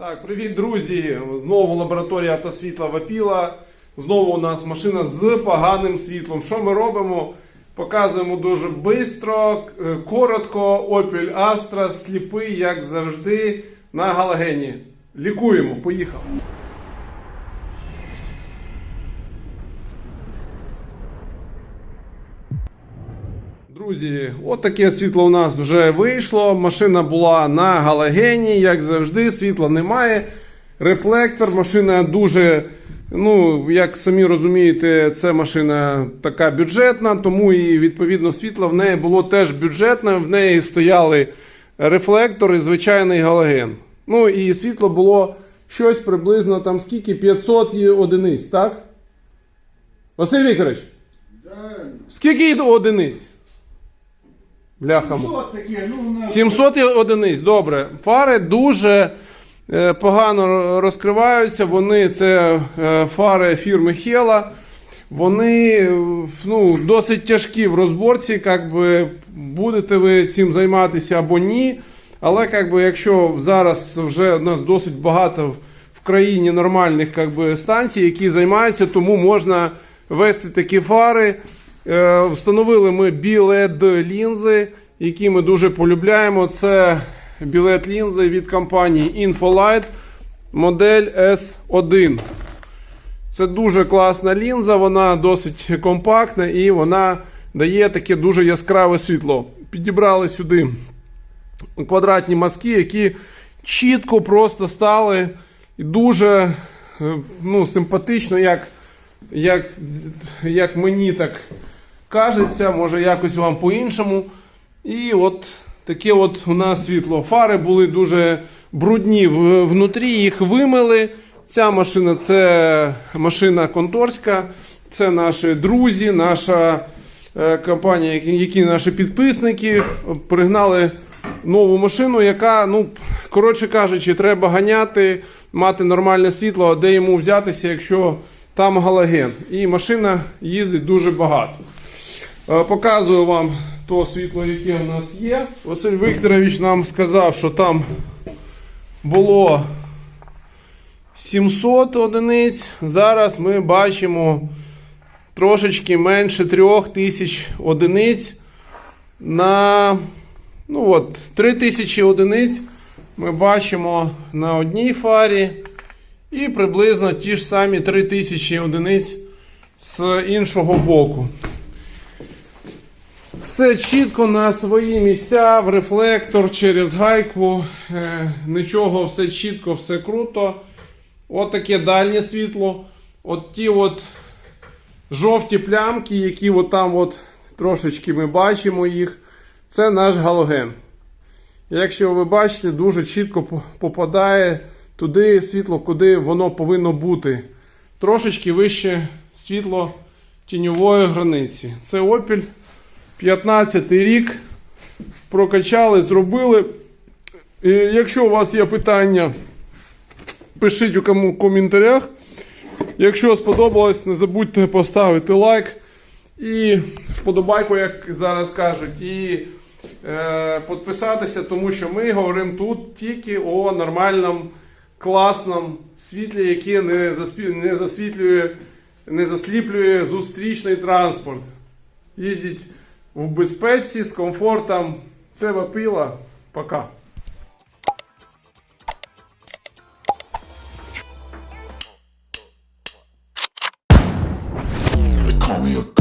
Так, привіт, друзі! Знову лабораторія автосвітла Вапіла. Знову у нас машина з поганим світлом. Що ми робимо? Показуємо дуже швидко, коротко. Opel Astra, сліпий, як завжди, на галогені. Лікуємо, поїхав. Друзі, от таке світло у нас вже вийшло. Машина була на галогені, як завжди, світла немає. Рефлектор, машина дуже, ну, як самі розумієте, це машина така бюджетна, тому і відповідно світло в неї було теж бюджетне. В неї стояли рефлектор і звичайний галоген. Ну і світло було щось приблизно там скільки? 500 одиниць, так? Василь Вікторович, скільки одиниць? Бляха. 700 таке, ну, на... 700 одиниць, добре. Фари дуже е, погано розкриваються. Вони це е, фари фірми Хела. Вони ну, досить тяжкі в розборці. Як би, будете ви цим займатися або ні. Але як би, якщо зараз вже у нас досить багато в- в країні нормальних як би, станцій, які займаються, тому можна вести такі фари. Е, Встановили ми білет лінзи, які ми дуже полюбляємо. Це білет лінзи від компанії Infolight модель S1. Це дуже класна лінза, вона досить компактна і вона дає таке дуже яскраве світло. Підібрали сюди квадратні мазки, які чітко просто стали дуже е, ну, симпатично, як, як, як мені так кажеться, може якось вам по-іншому. І от таке от у нас світло. Фари були дуже брудні внутрі, їх вимили. Ця машина це машина конторська, це наші друзі, наша е, компанія, які, наші підписники пригнали нову машину, яка, ну, коротше кажучи, треба ганяти, мати нормальне світло, а де йому взятися, якщо там галоген. І машина їздить дуже багато. Е, Показую вам то світло, яке у нас є. Василь Вікторович нам сказав, що там було 700 одиниць. Зараз ми бачимо трошечки менше 3000 одиниць на ну от, 3000 одиниць ми бачимо на одній фарі. І приблизно ті ж самі 3000 одиниць з іншого боку. Все чітко на свої місця, в рефлектор через гайку. Е, нічого, все чітко, все круто. От таке дальнє світло. От ті от жовті плямки, які от там от трошечки ми бачимо їх. Це наш галоген. Якщо ви бачите, дуже чітко попадає туди світло, куди воно повинно бути. Трошечки вище світло тіньової границі. Це Opel 15 рік. Прокачали, зробили. І якщо у вас є питання, пишіть у кому коментарях. Якщо сподобалось, не забудьте поставити лайк і вподобайку, як зараз кажуть, і е, підписатися, тому що ми говоримо тут тільки о нормальному, класному світлі, яке не, не засвітлює, не засліплює зустрічний транспорт. Їздіть в безпеці з комфортом. Це вапила. Пока. Call me